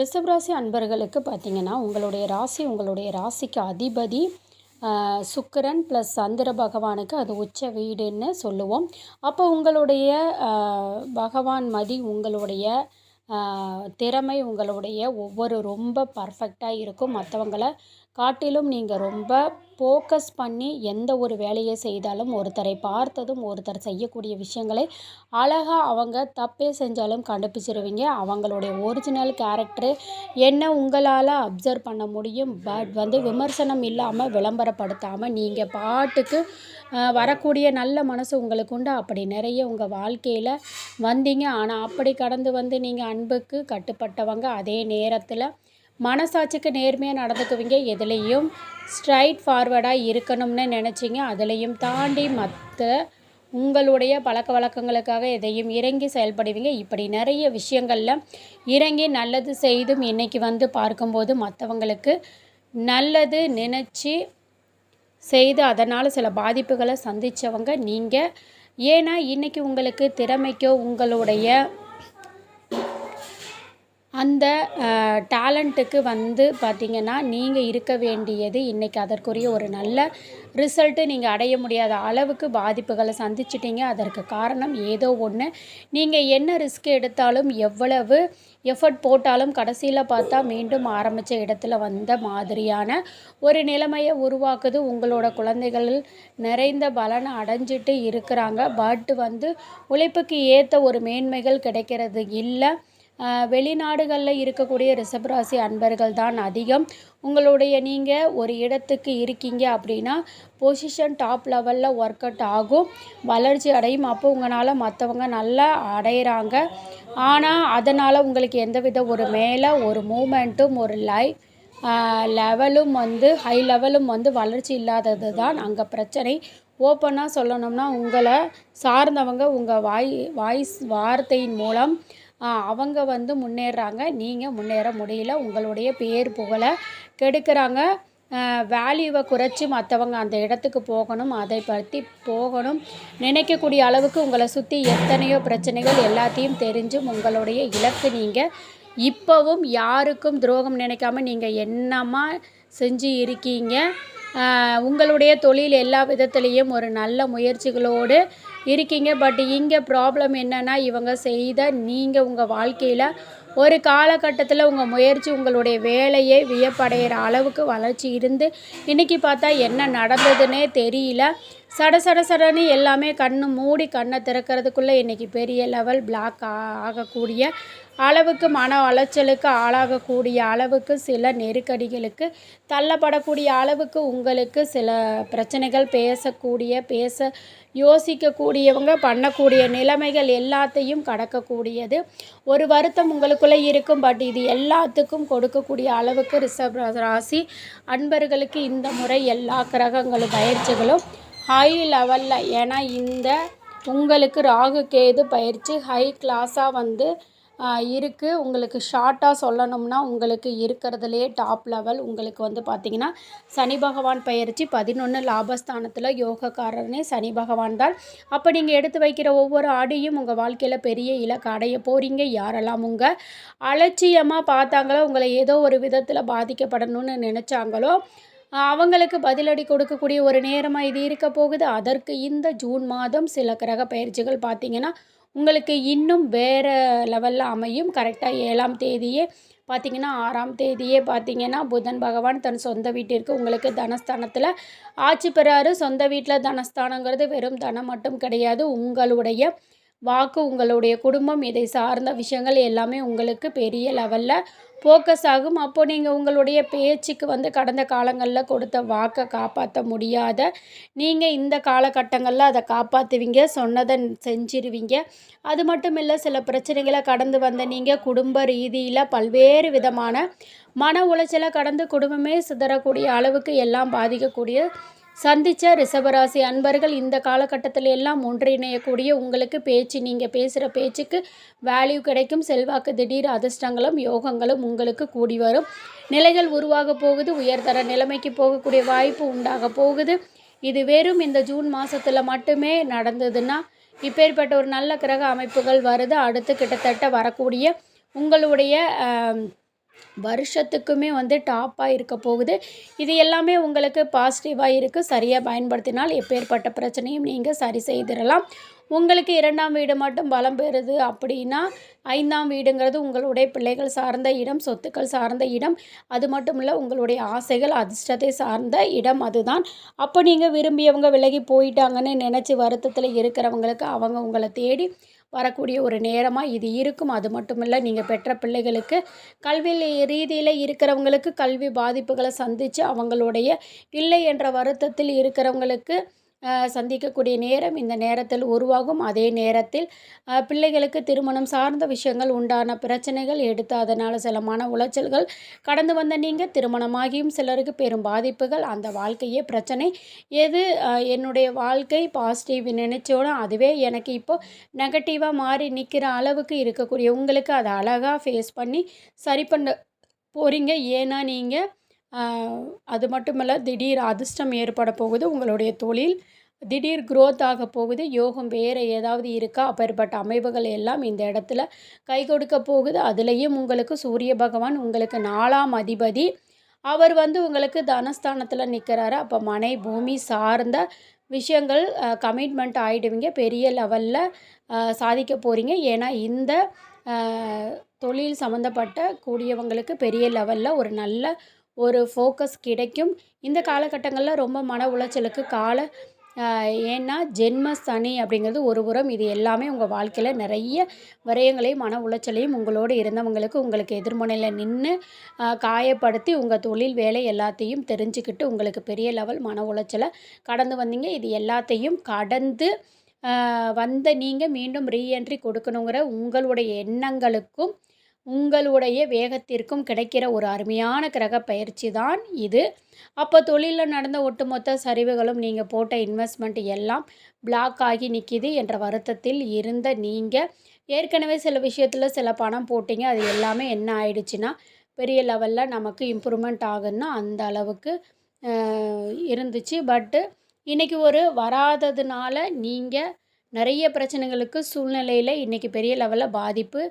ரிஷபராசி அன்பர்களுக்கு பார்த்தீங்கன்னா உங்களுடைய ராசி உங்களுடைய ராசிக்கு அதிபதி சுக்கரன் சுக்கிரன் ப்ளஸ் சந்திர பகவானுக்கு அது உச்ச வீடுன்னு சொல்லுவோம். அப்போ உங்களுடைய பகவான் மதி உங்களுடைய திறமை உங்களுடைய ஒவ்வொரு ரொம்ப பர்ஃபெக்டாக இருக்கும். மற்றவங்களை காட்டிலும் நீங்கள் ரொம்ப ஃபோக்கஸ் பண்ணி எந்த ஒரு வேலையை செய்தாலும் ஒருத்தரை பார்த்ததும் ஒருத்தர் செய்யக்கூடிய விஷயங்களை அழகாக அவங்க தப்பே செஞ்சாலும் கண்டுபிடிச்சிருவீங்க. அவங்களுடைய ஒரிஜினல் கேரக்டரு என்ன உங்களால் அப்சர்வ் பண்ண முடியும். பட் வந்து விமர்சனம் இல்லாமல் விளம்பரப்படுத்தாமல் நீங்கள் பாட்டுக்கு வரக்கூடிய நல்ல மனசு உங்களுக்கு உண்டு. அப்படி நிறைய உங்கள் வாழ்க்கையில் வந்தீங்க. ஆனால் அப்படி கடந்து வந்து நீங்கள் அன்புக்கு கட்டுப்பட்டவங்க அதே நேரத்தில் மனசாட்சிக்கு நேர்மையாக நடந்துக்குவீங்க. எதுலேயும் ஸ்ட்ரைட் ஃபார்வர்டாக இருக்கணும்னு நினச்சிங்க. அதுலேயும் தாண்டி மற்ற உங்களுடைய பழக்க வழக்கங்களுக்காக எதையும் இறங்கி செயல்படுவீங்க. இப்படி நிறைய விஷயங்களில் இறங்கி நல்லது செய்தும் இன்றைக்கி வந்து பார்க்கும்போது மற்றவங்களுக்கு நல்லது நினச்சி செய்து அதனால் சில பாதிப்புகளை சந்தித்தவங்க நீங்கள் ஏன்னா இன்றைக்கி உங்களுக்கு திறமைக்கோ உங்களுடைய அந்த டேலண்ட்டுக்கு வந்து பார்த்திங்கன்னா நீங்கள் இருக்க வேண்டியது இன்றைக்கி அதற்குரிய ஒரு நல்ல ரிசல்ட்டு நீங்கள் அடைய முடியாத அளவுக்கு பாதிப்புகளை சந்திச்சிட்டிங்க. அதற்கு காரணம் ஏதோ ஒன்று நீங்கள் என்ன ரிஸ்க் எடுத்தாலும் எவ்வளவு எஃபர்ட் போட்டாலும் கடைசியில் பார்த்தா மீண்டும் ஆரம்பித்த இடத்துல வந்த மாதிரியான ஒரு நிலைமையை உருவாக்குது. உங்களோட குழந்தைகள் நிறைந்த பலனை அடைஞ்சிட்டு இருக்கிறாங்க. பட் வந்து உழைப்புக்கு ஏற்ற ஒரு மேன்மைகள் கிடைக்கிறது இல்லை. வெளிநாடுகளில் இருக்கக்கூடிய ரிஷபராசி அன்பர்கள் தான் அதிகம். உங்களுடைய நீங்கள் ஒரு இடத்துக்கு இருக்கீங்க அப்படின்னா பொசிஷன் டாப் லெவலில் ஒர்க் அவுட் ஆகும். வளர்ச்சி அடையும். அப்போ உங்களால் மற்றவங்க நல்லா அடையிறாங்க. ஆனால் அதனால் உங்களுக்கு எந்தவித ஒரு மேலே ஒரு மூமெண்ட்டும் ஒரு லைஃப் லெவலும் வந்து ஹை லெவலும் வந்து வளர்ச்சி இல்லாதது தான் அங்கே பிரச்சனை. ஓப்பனாக சொல்லணும்னா உங்களை சார்ந்தவங்க உங்கள் வாய் வாய்ஸ் வார்த்தையின் மூலம் அவங்க வந்து முன்னேறாங்க. நீங்கள் முன்னேற முடியல. உங்களுடைய பேர் புகழை கெடுக்கிறாங்க. வேல்யூவை குறைச்சி மற்றவங்க அந்த இடத்துக்கு போகணும். அதை பற்றி போகணும். நினைக்கக்கூடிய அளவுக்கு உங்களை சுற்றி எத்தனையோ பிரச்சனைகள் எல்லாத்தையும் தெரிஞ்சும் உங்களுடைய இலக்கு நீங்கள் இப்போவும் யாருக்கும் துரோகம் நினைக்காம நீங்கள் என்னமா செஞ்சு இருக்கீங்க? உங்களுடைய தொழில் எல்லா விதத்துலேயும் ஒரு நல்ல முயற்சிகளோடு இருக்கீங்க. பட் இங்கே ப்ராப்ளம் என்னென்னா இவங்க செய்த நீங்கள் உங்கள் வாழ்க்கையில் ஒரு காலகட்டத்தில் உங்கள் முயற்சி உங்களுடைய வேலையை வியப்படைகிற அளவுக்கு வளர்ச்சி இருந்து இன்றைக்கி பார்த்தா என்ன நடந்ததுன்னே தெரியல. சட சட சடன்னு எல்லாமே கண்ணு மூடி கண்ணை திறக்கிறதுக்குள்ளே இன்றைக்கி பெரிய லெவல் பிளாக் ஆகக்கூடிய அளவுக்கு மன உளைச்சலுக்கு ஆளாகக்கூடிய அளவுக்கு சில நெருக்கடிகளுக்கு தள்ளப்படக்கூடிய அளவுக்கு உங்களுக்கு சில பிரச்சனைகள் பேசக்கூடிய பேச யோசிக்கக்கூடியவங்க பண்ணக்கூடிய நிலைமைகள் எல்லாத்தையும் கடக்கக்கூடியது. ஒரு வருத்தம் உங்களுக்குள்ளே இருக்கும் பட் இது எல்லாத்துக்கும் கொடுக்கக்கூடிய அளவுக்கு ரிஷப் ராசி அன்பர்களுக்கு இந்த முறை எல்லா கிரகங்களும் பயிற்சிகளும் ஹை லெவலில் ஏன்னா இந்த உங்களுக்கு ராகு கேது பயிற்சி ஹை கிளாஸாக வந்து இருக்குது உங்களுக்கு ஷார்ட்டாக சொல்லணும்னா உங்களுக்கு இருக்கிறதுலே டாப் லெவல் உங்களுக்கு வந்து பார்த்திங்கன்னா சனி பகவான் பயிற்சி பதினொன்று லாபஸ்தானத்தில் யோகக்காரனே சனி பகவான் தான். அப்போ நீங்கள் எடுத்து வைக்கிற ஒவ்வொரு ஆடியும் உங்கள் வாழ்க்கையில் பெரிய இலக்கு அடைய போகிறீங்க யாரெல்லாம் உங்கள் அலட்சியமாக பார்த்தாங்களோ உங்களை ஏதோ ஒரு விதத்தில் பாதிக்கப்படணும்னு நினச்சாங்களோ அவங்களுக்கு பதிலடி கொடுக்கக்கூடிய ஒரு நேரமாக இது இருக்க போகுது. அதற்கு இந்த ஜூன் மாதம் சில கிரக பயிற்சிகள் பார்த்திங்கன்னா உங்களுக்கு இன்னும் வேறு லெவலில் அமையும். கரெக்டாக ஏழாம் தேதியே பார்த்திங்கன்னா ஆறாம் தேதியே பார்த்திங்கன்னா புதன் பகவான் தன் சொந்த வீட்டிற்கு உங்களுக்கு தனஸ்தானத்தில் ஆட்சி பெறாரு. சொந்த வீட்டில் தனஸ்தானங்கிறது வெறும் தனம் மட்டும் கிடையாது. உங்களுடைய வாக்கு உங்களுடைய குடும்பம் இதை சார்ந்த விஷயங்கள் எல்லாமே உங்களுக்கு பெரிய லெவலில் ஃபோக்கஸ் ஆகும். அப்போ நீங்கள் உங்களுடைய பேச்சுக்கு வந்து கடந்த காலங்களில் கொடுத்த வாக்கை காப்பாற்ற முடியாத நீங்கள் இந்த காலகட்டங்களில் அதை காப்பாற்றுவீங்க சொன்னதை செஞ்சிருவீங்க. அது மட்டும் இல்லை சில பிரச்சனைகளை கடந்து வந்த நீங்கள் குடும்ப ரீதியில் பல்வேறு விதமான மன உளைச்சலை கடந்து குடும்பமே சிதறக்கூடிய அளவுக்கு எல்லாம் பாதிக்கக்கூடிய சந்தித்த ரிஷபராசி அன்பர்கள் இந்த காலகட்டத்தில் எல்லாம் ஒன்றிணையக்கூடிய உங்களுக்கு பேச்சு நீங்கள் பேசுகிற பேச்சுக்கு வேல்யூ கிடைக்கும். செல்வாக்கு திடீர் அதிர்ஷ்டங்களும் யோகங்களும் உங்களுக்கு கூடி வரும். நிலைகள் உருவாக போகுது. உயர்தர நிலைமைக்கு போகக்கூடிய வாய்ப்பு உண்டாக போகுது. இது வெறும் இந்த ஜூன் மாதத்தில் மட்டுமே நடந்ததுன்னா இப்பேற்பட்ட ஒரு நல்ல கிரக அமைப்புகள் வருது. அடுத்து கிட்டத்தட்ட வரக்கூடிய உங்களுடைய வருஷத்துக்குமே வந்து டாப்பாக இருக்க போகுது. இது எல்லாமே உங்களுக்கு பாசிட்டிவாக இருக்குது சரியாக பயன்படுத்தினால் எப்பேற்பட்ட பிரச்சனையும் நீங்கள் சரி செய்திடலாம். உங்களுக்கு இரண்டாம் வீடு மட்டும் பலம் பெறுது அப்படின்னா ஐந்தாம் வீடுங்கிறது உங்களுடைய பிள்ளைகள் சார்ந்த இடம் சொத்துக்கள் சார்ந்த இடம். அது மட்டும் இல்லை உங்களுடைய ஆசைகள் அதிர்ஷ்டத்தை சார்ந்த இடம் அதுதான். அப்போ நீங்கள் விரும்பியவங்க விலகி போயிட்டாங்கன்னு நினச்சி வருத்தத்தில் இருக்கிறவங்களுக்கு அவங்க உங்களை தேடி வரக்கூடிய ஒரு நேரமாக இது இருக்கும். அது மட்டும் இல்லை நீங்கள் பெற்ற பிள்ளைகளுக்கு கல்வி ரீதியில் இருக்கிறவங்களுக்கு கல்வி பாதிப்புகளை சந்தித்து அவங்களுடைய இல்லை என்ற வருத்தத்தில் இருக்கிறவங்களுக்கு சந்திக்கக்கூடிய நேரம் இந்த நேரத்தில் உருவாகும். அதே நேரத்தில் பிள்ளைகளுக்கு திருமணம் சார்ந்த விஷயங்கள் உண்டான பிரச்சனைகள் எடுத்து அதனால் சில மன உளைச்சல்கள் கடந்து வந்த நீங்கள் திருமணமாகியும் சிலருக்கு பெரும் பாதிப்புகள். அந்த வாழ்க்கையே பிரச்சனை. எது என்னுடைய வாழ்க்கை பாசிட்டிவ் நினைச்சோட அதுவே எனக்கு இப்போது நெகட்டிவாக மாறி நிற்கிற அளவுக்கு இருக்கக்கூடிய. உங்களுக்கு அதை அழகாக ஃபேஸ் பண்ணி சரி பண்ண போகிறீங்க ஏன்னா நீங்கள் அது மட்டுமல்ல திடீர் அதிர்ஷ்டம் ஏற்பட போகுது உங்களுடைய தொழில். திடீர் க்ரோத் ஆக போகுது யோகம் வேறு ஏதாவது இருக்கா? அப்பேற்பட்ட அமைவுகள் எல்லாம் இந்த இடத்துல கை கொடுக்க போகுது. அதுலேயும் உங்களுக்கு சூரிய பகவான் உங்களுக்கு நாலாம் அதிபதி. அவர் வந்து உங்களுக்கு தனஸ்தானத்தில் நிற்கிறாரு அப்போ மனை பூமி சார்ந்த விஷயங்கள் கமிட்மெண்ட் ஆகிடுவீங்க பெரிய லெவலில் சாதிக்க போகிறீங்க ஏன்னா இந்த தொழில் சம்மந்தப்பட்ட கூடியவங்களுக்கு பெரிய லெவலில் ஒரு நல்ல ஒரு ஃபோக்கஸ் கிடைக்கும். இந்த காலகட்டங்களில் ரொம்ப மன உளைச்சலுக்கு கால ஏன்னா ஜென்ம சனி அப்படிங்கிறது ஒரு புறம். இது எல்லாமே உங்கள் வாழ்க்கையில் நிறைய விரயங்களையும் மன உளைச்சலையும் உங்களோடு இருந்தவங்களுக்கு உங்களுக்கு எதிர்மனையில் நின்று காயப்படுத்தி உங்கள் தொழில் வேலை எல்லாத்தையும் தெரிஞ்சுக்கிட்டு உங்களுக்கு பெரிய லெவல் மன உளைச்சலை கடந்து வந்தீங்க. இது எல்லாத்தையும் கடந்து வந்த நீங்கள் மீண்டும் ரீஎன்ட்ரி கொடுக்கணுங்கிற உங்களுடைய எண்ணங்களுக்கும் உங்களுடைய வேகத்திற்கும் கிடைக்கிற ஒரு அருமையான கிரக பயிற்சி தான் இது. அப்போ தொழிலில் நடந்த ஒட்டுமொத்த சரிவுகளும் நீங்கள் போட்ட இன்வெஸ்ட்மெண்ட் எல்லாம் பிளாக் ஆகி நிற்கிது என்ற வருத்தத்தில் இருந்த நீங்கள் ஏற்கனவே சில விஷயத்தில் சில பணம் போட்டிங்க. அது எல்லாமே என்ன ஆயிடுச்சுன்னா பெரிய லெவலில் நமக்கு இம்ப்ரூவ்மெண்ட் ஆகுன்னா அந்த அளவுக்கு இருந்துச்சு. பட்டு இன்றைக்கி ஒரு வராததுனால நீங்கள் நிறைய பிரச்சனைகளுக்கு சூழ்நிலையில் இன்றைக்கி பெரிய லெவலில் பாதிப்பு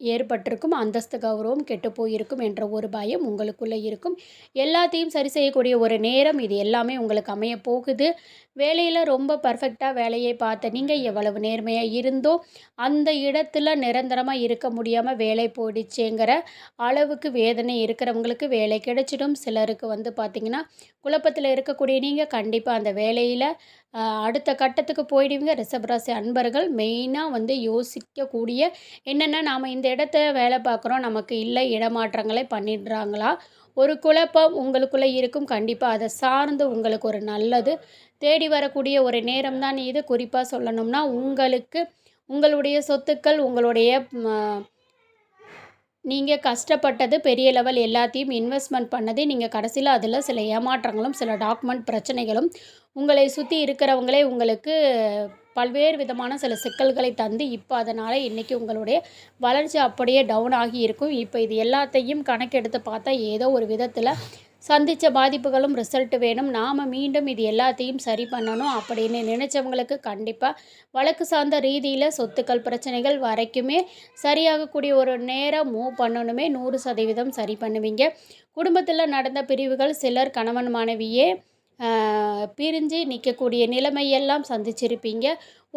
ஏற்பட்டிருக்கும். அந்தஸ்து கௌரவம் கெட்டு போயிருக்கும் என்ற ஒரு பயம் உங்களுக்குள்ளே இருக்கும். எல்லாத்தையும் சரி செய்யக்கூடிய ஒரு நேரம் இது எல்லாமே உங்களுக்கு அமைய போகுது. வேலையில் ரொம்ப பர்ஃபெக்டாக வேலையை பார்த்த நீங்கள் எவ்வளவு நேர்மையாக இருந்தோ அந்த இடத்துல நிரந்தரமாக இருக்க முடியாமல் வேலை போயிடுச்சேங்கிற அளவுக்கு வேதனை இருக்கிறவங்களுக்கு வேலை கிடைச்சிடும். சிலருக்கு வந்து பார்த்திங்கன்னா குழப்பத்தில் இருக்கக்கூடிய நீங்கள் கண்டிப்பாக அந்த வேலையில் அடுத்த கட்டத்துக்கு போயிடுவீங்க. ரிஷபராசி அன்பர்கள் மெயினாக வந்து யோசிக்கக்கூடிய என்னென்னா நாம் இந்த இடத்த வேலை பார்க்குறோம் நமக்கு இல்லை இடமாற்றங்களை பண்ணிடுறாங்களா? ஒரு குழப்பம் உங்களுக்குள்ளே இருக்கும். கண்டிப்பாக அதை சார்ந்து உங்களுக்கு ஒரு நல்லது. தேடி வரக்கூடிய ஒரு நேரம் தான் இது. குறிப்பாக சொல்லணும்னா உங்களுக்கு உங்களுடைய சொத்துக்கள் உங்களுடைய நீங்கள் கஷ்டப்பட்டது பெரிய லெவல் எல்லாத்தையும் இன்வெஸ்ட்மெண்ட் பண்ணது நீங்கள் கடைசியில் அதில் சில ஏமாற்றங்களும் சில டாக்குமெண்ட் பிரச்சனைகளும் உங்களை சுற்றி இருக்கிறவங்களே உங்களுக்கு பல்வேறு விதமான சில சிக்கல்களை தந்து இப்போ அதனால் இன்றைக்கி உங்களுடைய வளர்ச்சி அப்படியே டவுன் ஆகி இருக்கும். இப்போ இது எல்லாத்தையும் கணக்கெடுத்து பார்த்தா ஏதோ ஒரு விதத்தில் சந்தித்த பாதிப்புகளும் ரிசல்ட் வேணும். நாம் மீண்டும் இது எல்லாத்தையும் சரி பண்ணணும் அப்படின்னு நினச்சவங்களுக்கு கண்டிப்பாக வழக்கு சார்ந்த ரீதியில் சொத்துக்கள் பிரச்சனைகள் வரைக்குமே சரியாகக்கூடிய ஒரு நேரம் மூவ் பண்ணணுமே. நூறு சதவீதம் சரி பண்ணுவீங்க. குடும்பத்தில் நடந்த பிரிவுகள் சிலர் கணவன் மனைவியே பிரிஞ்சு நிற்கக்கூடிய நிலைமையெல்லாம் சந்திச்சிருப்பீங்க.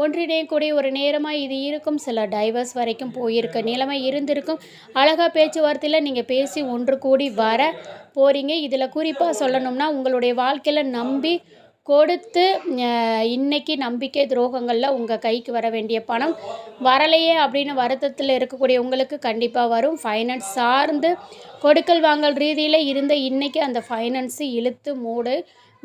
ஒன்றிணையக்கூடிய ஒரு நேரமாக இது இருக்கும். சில டைவர்ஸ் வரைக்கும் போயிருக்க நிலைமை இருந்திருக்கும். அழகாக பேச்சுவார்த்தையில் நீங்கள் பேசி ஒன்று கூடி வர போகிறீங்க இதில் குறிப்பாக சொல்லணும்னா உங்களுடைய வாழ்க்கையில் நம்பி கொடுத்து இன்னைக்கு நம்பிக்கை துரோகங்களில் உங்கள் கைக்கு வர வேண்டிய பணம் வரலையே அப்படின்னு வருத்தத்தில் இருக்கக்கூடிய உங்களுக்கு கண்டிப்பாக வரும். ஃபைனான்ஸ் சார்ந்து கொடுக்கல் வாங்கல் ரீதியில் இருந்த இன்றைக்கி அந்த ஃபைனான்ஸு இழுத்து மூடு.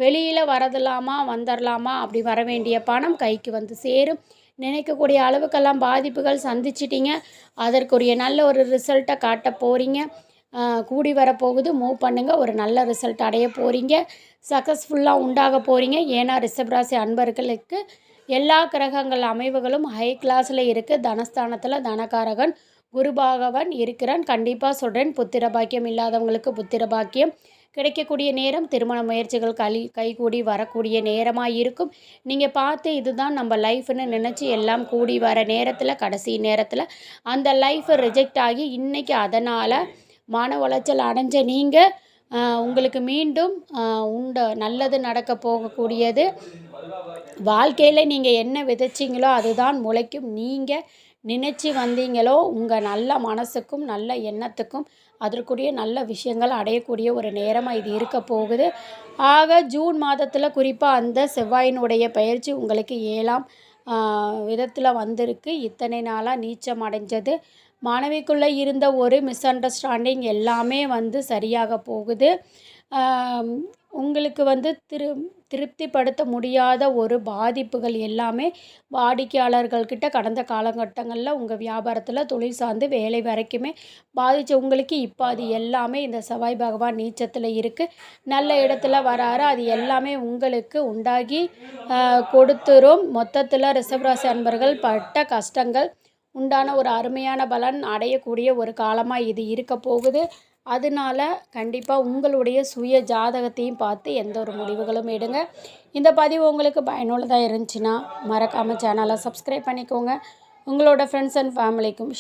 வெளியில் வரதலாமா வந்துடலாமா அப்படி வர வேண்டிய பணம் கைக்கு வந்து சேரும். நினைக்கக்கூடிய அளவுக்கெல்லாம் பாதிப்புகள் சந்திச்சிட்டிங்க. அதற்குரிய நல்ல ஒரு ரிசல்ட்டை காட்ட போகிறீங்க கூடி வரப்போகுது மூவ் பண்ணுங்கள் ஒரு நல்ல ரிசல்ட் அடைய போகிறீங்க சக்ஸஸ்ஃபுல்லாக உண்டாக போகிறீங்க ஏன்னா ரிஷப்ராசி அன்பர்களுக்கு எல்லா கிரகங்கள் அமைவுகளும் ஹை கிளாஸில் இருக்குது தனஸ்தானத்தில் தனகாரகன் குரு இருக்கிறான். கண்டிப்பாக சொல்கிறேன் புத்திர பாக்கியம் இல்லாதவங்களுக்கு புத்திர பாக்கியம். கிடைக்கக்கூடிய நேரம் திருமண முயற்சிகள் களி கைகூடி வரக்கூடிய நேரமாக இருக்கும் நீங்கள் பார்த்து இதுதான் நம்ம லைஃப்னு நினச்சி எல்லாம் கூடி வர நேரத்தில் கடைசி நேரத்தில் அந்த லைஃப் ரிஜெக்ட் ஆகி இன்றைக்கி அதனால் மன உளைச்சல் அடைஞ்ச நீங்கள் உங்களுக்கு மீண்டும் உண்ட நல்லது நடக்க போகக்கூடியது. வாழ்க்கையில் நீங்கள் என்ன விதைச்சிங்களோ அதுதான் முளைக்கும். நீங்கள் நினச்சி வந்தீங்களோ உங்கள் நல்ல மனசுக்கும் நல்ல எண்ணத்துக்கும் அதற்குரிய நல்ல விஷயங்கள் அடையக்கூடிய ஒரு நேரமாக இது இருக்க போகுது. ஆக ஜூன் மாதத்தில் குறிப்பாக அந்த செவ்வாயினுடைய பயிற்சி உங்களுக்கு ஏழாம் விதத்தில் வந்திருக்கு. இத்தனை நாளாக நீச்சம் அடைஞ்சது. மாணவிக்குள்ளே இருந்த ஒரு மிஸ் அண்டர்ஸ்டாண்டிங் எல்லாமே வந்து சரியாக போகுது. உங்களுக்கு வந்து திரு திருப்திப்படுத்த முடியாத ஒரு பாதிப்புகள் எல்லாமே வாடிக்கையாளர்கள்கிட்ட கடந்த காலகட்டங்களில் உங்கள் வியாபாரத்தில் தொழில் சார்ந்து வேலை வரைக்குமே பாதித்த உங்களுக்கு இப்போ அது எல்லாமே இந்த செவ்வாய் பகவான் நீச்சத்தில் இருக்குது நல்ல இடத்துல வராரு. அது எல்லாமே உங்களுக்கு உண்டாகி கொடுத்துரும். மொத்தத்தில் ரிஷபராசி அன்பர்கள் பட்ட கஷ்டங்கள் உண்டான ஒரு அருமையான பலன் அடையக்கூடிய ஒரு காலமாக இது இருக்க போகுது. அதனால கண்டிப்பாக உங்களுடைய சுய ஜாதகத்தையும் பார்த்து எந்த ஒரு முடிவுகளும் எடுங்க. இந்த பதிவு உங்களுக்கு பயனுள்ளதாக இருந்துச்சுன்னா மறக்காமல் சேனலை சப்ஸ்கிரைப் பண்ணிக்கோங்க. உங்களோட ஃப்ரெண்ட்ஸ் அண்ட் ஃபேமிலிக்கும்